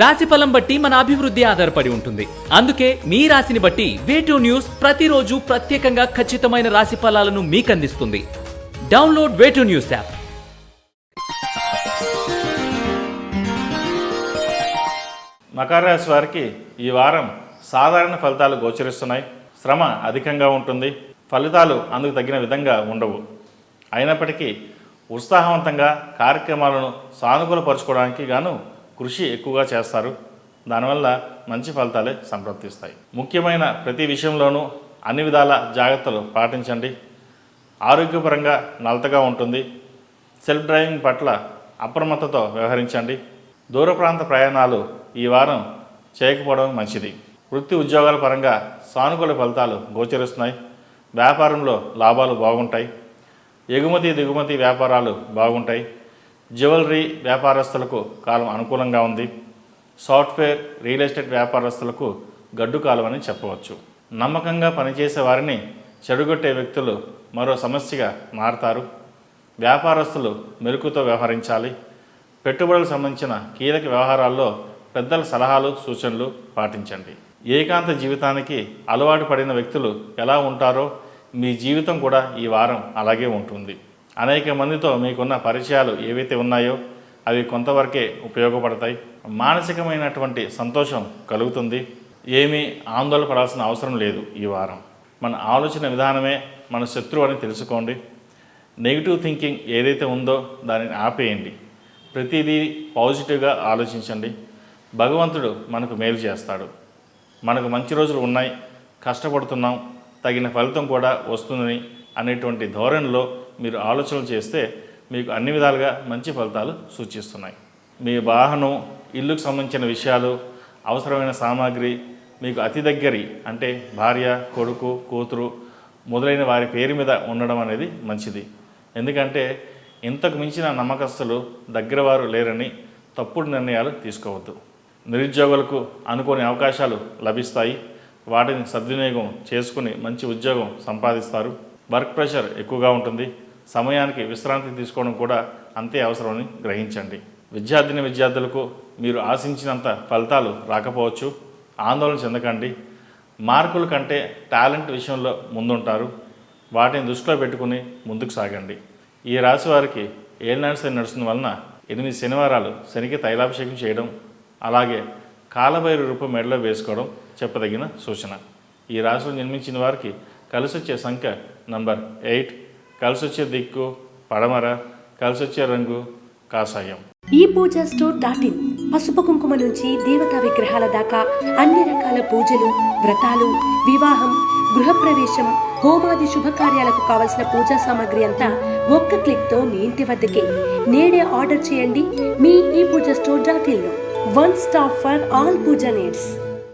రాశి ఫలం బట్టి మన అభివృద్ధి ఆధారపడి ఉంటుంది. అందుకే మీ రాశిని బట్టి వేటూ న్యూస్ ప్రతిరోజు ప్రత్యేకంగా ఖచ్చితమైన రాశి ఫలాలను మీకు అందిస్తుంది డౌన్లోడ్ వేటూ న్యూస్ యాప్ మకర రాశి వారికి ఈ వారం సాధారణ ఫలితాలు గోచరిస్తున్నాయి. శ్రమ అధికంగా ఉంటుంది. ఫలితాలు అందుకు తగిన విధంగా ఉండవు. అయినప్పటికీ ఉత్సాహవంతంగా కార్యక్రమాలను సానుకూలపరచుకోవడానికి గాను కృషి ఎక్కువగా చేస్తారు. దానివల్ల మంచి ఫలితాలే సంప్రాప్తిస్తాయి ముఖ్యమైన ప్రతి విషయంలోనూ అన్ని విధాల జాగ్రత్తలు పాటించండి. ఆరోగ్యపరంగా నలతగా ఉంటుంది. సెల్ఫ్ డ్రైవింగ్ పట్ల అప్రమత్తతో వ్యవహరించండి. దూర ప్రాంత ప్రయాణాలు ఈ వారం చేయకపోవడం మంచిది. వృత్తి ఉద్యోగాల పరంగా సానుకూల ఫలితాలు గోచరిస్తున్నాయి. వ్యాపారంలో లాభాలు బాగుంటాయి. ఎగుమతి దిగుమతి వ్యాపారాలు బాగుంటాయి. జ్యువెలరీ వ్యాపారస్తులకు కాలం అనుకూలంగా ఉంది. సాఫ్ట్వేర్ రియల్ ఎస్టేట్ వ్యాపారస్తులకు గడ్డు కాలం అని చెప్పవచ్చు. నమ్మకంగా పనిచేసే వారిని చెడుగొట్టే వ్యక్తులు మరో సమస్యగా మారతారు. వ్యాపారస్తులు మెరుకుతో వ్యవహరించాలి. పెట్టుబడులకు సంబంధించిన కీలక వ్యవహారాల్లో పెద్దల సలహాలు సూచనలు పాటించండి. ఏకాంత జీవితానికి అలవాటు పడిన వ్యక్తులు ఎలా ఉంటారో మీ జీవితం కూడా ఈ వారం అలాగే ఉంటుంది. అనేక మందితో మీకున్న పరిచయాలు ఏవైతే ఉన్నాయో అవి కొంతవరకే ఉపయోగపడతాయి. మానసికమైనటువంటి సంతోషం కలుగుతుంది. ఏమీ ఆందోళన పడాల్సిన అవసరం లేదు ఈ వారం. మన ఆలోచన విధానమే మన శత్రువు అని తెలుసుకోండి. నెగిటివ్ థింకింగ్ ఏదైతే ఉందో దానిని ఆపేయండి. ప్రతిదీ పాజిటివ్గా ఆలోచించండి. భగవంతుడు మనకు మేలు చేస్తాడు. మనకు మంచి రోజులు ఉన్నాయి. కష్టపడుతున్నాం. తగిన ఫలితం కూడా వస్తుందని అనేటువంటి ధోరణిలో మీరు ఆలోచనలు చేస్తే మీకు అన్ని విధాలుగా మంచి ఫలితాలు సూచిస్తున్నాయి. మీ వాహనం ఇల్లుకు సంబంధించిన విషయాలు అవసరమైన సామాగ్రి మీకు అతి దగ్గరి అంటే భార్య కొడుకు కూతురు మొదలైన వారి పేరు మీద ఉండడం అనేది మంచిది. ఎందుకంటే ఇంతకు మించిన నమ్మకస్తులు దగ్గరవారు లేరని తప్పుడు నిర్ణయాలు తీసుకోవద్దు. నిరుద్యోగులకు అనుకోని అవకాశాలు లభిస్తాయి. వాటిని సద్వినియోగం చేసుకుని మంచి ఉద్యోగం సంపాదిస్తారు. వర్క్ ప్రెషర్ ఎక్కువగా ఉంటుంది. సమయానికి విశ్రాంతి తీసుకోవడం కూడా అంతే అవసరమని గ్రహించండి. విద్యార్థిని విద్యార్థులకు మీరు ఆశించినంత ఫలితాలు రాకపోవచ్చు. ఆందోళన చెందకండి. మార్కుల కంటే టాలెంట్ విషయంలో ముందుంటారు. వాటిని దృష్టిలో పెట్టుకుని ముందుకు సాగండి. ఈ రాశి వారికి ఏలినాడు శని నడుస్తున్న వలన ఎనిమిది శనివారాలు శనికి తైలాభిషేకం చేయడం అలాగే కాలభైరు రూపం మెడలో వేసుకోవడం చెప్పదగిన సూచన. ఈ రాశిలో జన్మించిన వారికి కలిసి వచ్చే సంఖ్య నంబర్ ఎయిట్. కలిసి వచ్చే దిక్కు పడమర కలిసి వచ్చే రంగు కాషాయం. ఈ పూజ స్టోర్ డాట్ ఇన్ పసుపు కుంకుమ నుంచి దేవతా విగ్రహాల దాకా అన్ని రకాల పూజలు వ్రతాలు వివాహం గృహప్రవేశం హోమాది శుభకార్యాలకు కావలసిన పూజా సామాగ్రి అంతా ఒక్క క్లిక్తో మీ ఇంటి వద్దకే. నేడే ఆర్డర్ చేయండి మీ ఈ Pooja store dot in one stop for all pooja needs.